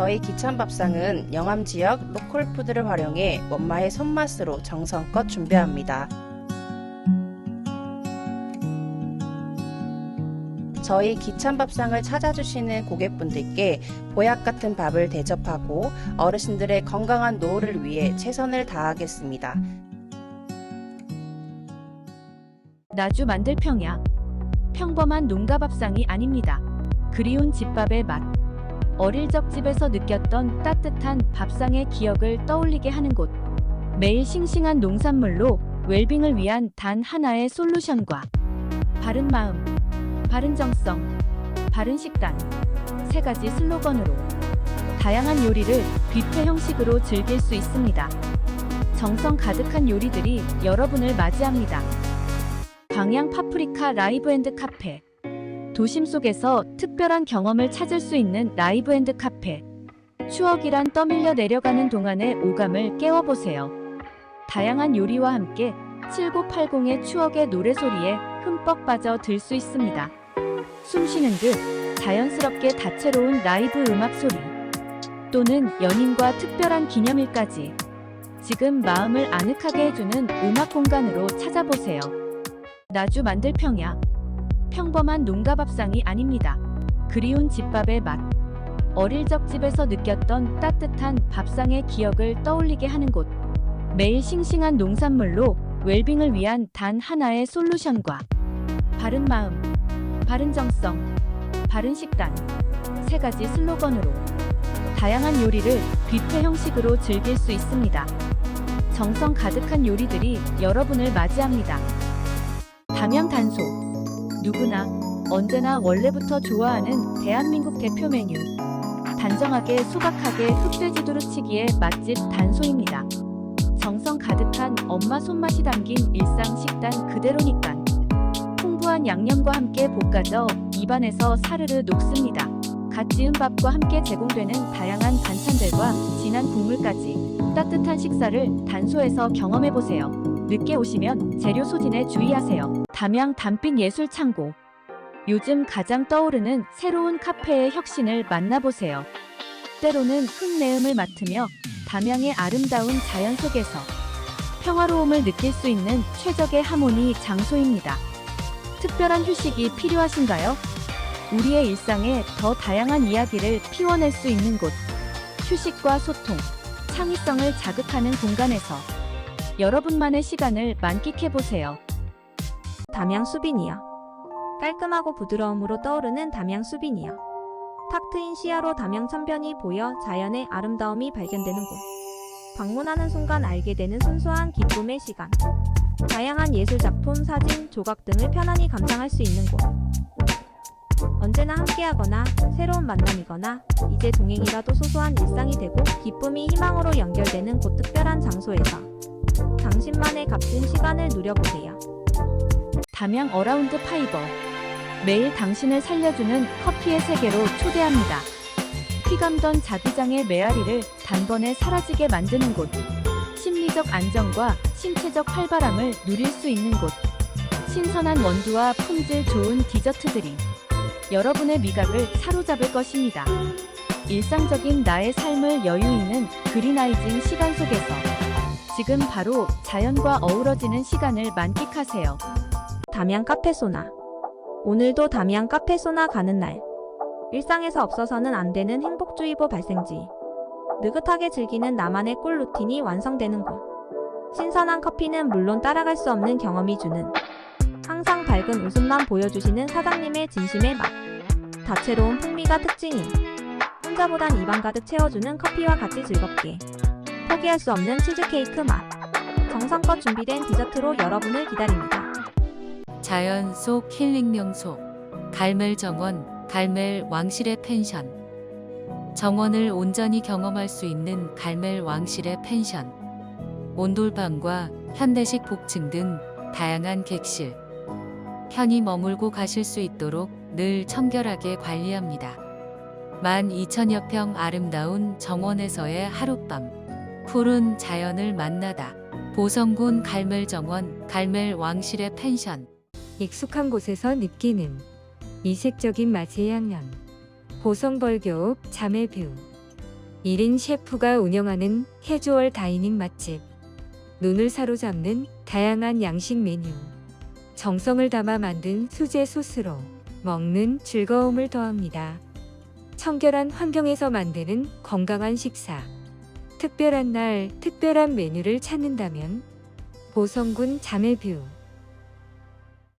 저희 기찬밥상은 영암 지역 로컬 푸드를 활용해 원마의 손맛으로 정성껏 준비합니다. 저희 기찬밥상을 찾아주시는 고객분들께 보약 같은 밥을 대접하고 어르신들의 건강한 노후를 위해 최선을 다하겠습니다. 나주 만들평야. 평범한 농가밥상이 아닙니다. 그리운 집밥의 맛. 어릴 적 집에서 느꼈던 따뜻한 밥상의 기억을 떠올리게 하는 곳. 매일 싱싱한 농산물로 웰빙을 위한 단 하나의 솔루션과 바른 마음, 바른 정성, 바른 식단. 세 가지 슬로건으로 다양한 요리를 뷔페 형식으로 즐길 수 있습니다. 정성 가득한 요리들이 여러분을 맞이합니다. 광양 파프리카 라이브 앤드 카페. 도심 속에서 특별한 경험을 찾을 수 있는 라이브 앤드 카페. 추억이란 떠밀려 내려가는 동안의 오감을 깨워보세요. 다양한 요리와 함께 7980의 추억의 노래소리에 흠뻑 빠져 들 수 있습니다. 숨 쉬는 듯 자연스럽게 다채로운 라이브 음악 소리. 또는 연인과 특별한 기념일까지. 지금 마음을 아늑하게 해주는 음악 공간으로 찾아보세요. 나주 만들평야. 평범한 농가 밥상이 아닙니다. 그리운 집밥의 맛. 어릴 적 집에서 느꼈던 따뜻한 밥상의 기억을 떠올리게 하는 곳. 매일 싱싱한 농산물로 웰빙을 위한 단 하나의 솔루션과 바른 마음, 바른 정성, 바른 식단. 세 가지 슬로건으로 다양한 요리를 뷔페 형식으로 즐길 수 있습니다. 정성 가득한 요리들이 여러분을 맞이합니다. 담양 단소. 누구나 언제나 원래부터 좋아하는 대한민국 대표 메뉴. 단정하게 소박하게 흑돼지 두루 치기의 맛집 단소입니다. 정성 가득한 엄마 손맛이 담긴 일상 식단 그대로니까. 풍부한 양념과 함께 볶아져 입안에서 사르르 녹습니다. 갓 지은 밥과 함께 제공되는 다양한 반찬들과 진한 국물까지 따뜻한 식사를 단소에서 경험해보세요. 늦게 오시면 재료 소진에 주의하세요. 담양 단빛 예술 창고. 요즘 가장 떠오르는 새로운 카페의 혁신을 만나보세요. 때로는 흙내음을 맡으며 담양의 아름다운 자연 속에서 평화로움을 느낄 수 있는 최적의 하모니 장소입니다. 특별한 휴식이 필요하신가요? 우리의 일상에 더 다양한 이야기를 피워낼 수 있는 곳. 휴식과 소통, 창의성을 자극하는 공간에서 여러분만의 시간을 만끽해보세요. 담양 수비니어. 깔끔하고 부드러움으로 떠오르는 담양 수비니어. 탁 트인 시야로 담양 천변이 보여 자연의 아름다움이 발견되는 곳. 방문하는 순간 알게 되는 순수한 기쁨의 시간. 다양한 예술 작품, 사진, 조각 등을 편안히 감상할 수 있는 곳. 언제나 함께하거나 새로운 만남이거나 이제 동행이라도 소소한 일상이 되고 기쁨이 희망으로 연결되는 곳 특별한 장소에서 당신만의 값진 시간을 누려보세요. 담양 어라운드 파이버. 매일 당신을 살려주는 커피의 세계로 초대합니다. 휘감던 자기장의 메아리를 단번에 사라지게 만드는 곳. 심리적 안정과 신체적 활발함을 누릴 수 있는 곳. 신선한 원두와 품질 좋은 디저트들이 여러분의 미각을 사로잡을 것입니다. 일상적인 나의 삶을 여유 있는 그린아이징 시간 속에서 지금 바로 자연과 어우러지는 시간을 만끽하세요. 담양 카페소나. 오늘도 담양 카페소나 가는 날. 일상에서 없어서는 안 되는 행복주의보 발생지. 느긋하게 즐기는 나만의 꿀 루틴이 완성되는 곳. 신선한 커피는 물론 따라갈 수 없는 경험이 주는 항상 밝은 웃음만 보여주시는 사장님의 진심의 맛. 다채로운 풍미가 특징인 혼자보단 입안 가득 채워주는 커피와 같이 즐겁게 포기할 수 없는 치즈케이크 맛. 정성껏 준비된 디저트로 여러분을 기다립니다. 자연 속 힐링 명소 갈멜 정원 갈멜 왕실의 펜션. 정원을 온전히 경험할 수 있는 갈멜 왕실의 펜션. 온돌방과 현대식 복층 등 다양한 객실. 편히 머물고 가실 수 있도록 늘 청결하게 관리합니다. 12,000여 평 아름다운 정원에서의 하룻밤. 푸른 자연을 만나다. 보성군 갈멜 정원 갈멜 왕실의 펜션 익숙한 곳에서 느끼는 이색적인 맛의 향연. 보성벌교읍 자매뷰. 1인 셰프가 운영하는 캐주얼 다이닝 맛집. 눈을 사로잡는 다양한 양식 메뉴. 정성을 담아 만든 수제 소스로 먹는 즐거움을 더합니다. 청결한 환경에서 만드는 건강한 식사. 특별한 날 특별한 메뉴를 찾는다면 보성군 자매뷰